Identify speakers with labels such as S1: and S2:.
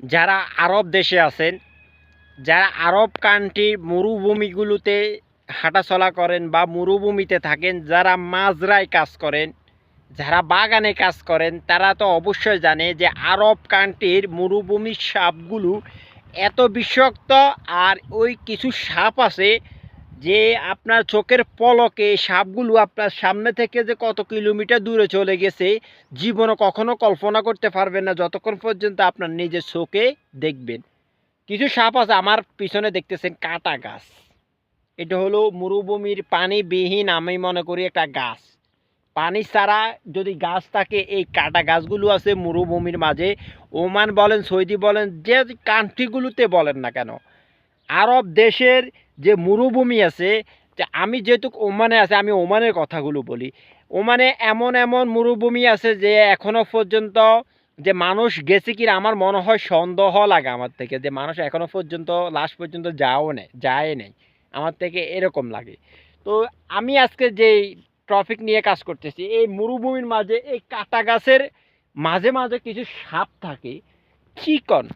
S1: যারা আরব দেশে আছেন, যারা আরব কান্ট্রির মরুভূমিগুলোতে হাঁটাচলা করেন বা মরুভূমিতে থাকেন, যারা মাজরায় কাজ করেন, যারা বাগানে কাজ করেন, তারা তো অবশ্যই জানে যে আরব কান্ট্রির মরুভূমির সাপগুলো এত বিষাক্ত আর ওই কিছু সাপ আছে যে আপনার চোখের পলকে সাপগুলো আপনার সামনে থেকে যে কত কিলোমিটার দূরে চলে গেছে জীবনে কখনো কল্পনা করতে পারবেন না যতক্ষণ পর্যন্ত আপনার নিজের চোখে দেখবেন। কিছু সাপ আছে, আমার পিছনে দেখতেছেন কাটা গাছ। এটা হলো মরুভূমির পানিবিহীন, আমি মনে করি একটা গাছ। পানি ছাড়া যদি গাছ থাকে, এই কাটা গাছগুলো আছে মরুভূমির মাঝে। ওমান বলেন, সৌদি বলেন, যে কান্ট্রিগুলোতে বলেন না কেন, আরব দেশের যে মরুভূমি আছে, যে আমি যেহেতু ওমানে আছে, আমি ওমানের কথাগুলো বলি। ওমানে এমন এমন মরুভূমি আছে যে এখনও পর্যন্ত যে মানুষ গেছে কি আমার মনে হয় সন্দেহ লাগে আমার থেকে, যে মানুষ এখনও পর্যন্ত লাস্ট পর্যন্ত যাও নেই যায় নেই। আমার থেকে এরকম লাগে। তো আমি আজকে যে ট্রফিক নিয়ে কাজ করতেছি, এই মরুভূমির মাঝে এই কাটা গাছের মাঝে মাঝে কিছু সাপ থাকে, চিকন।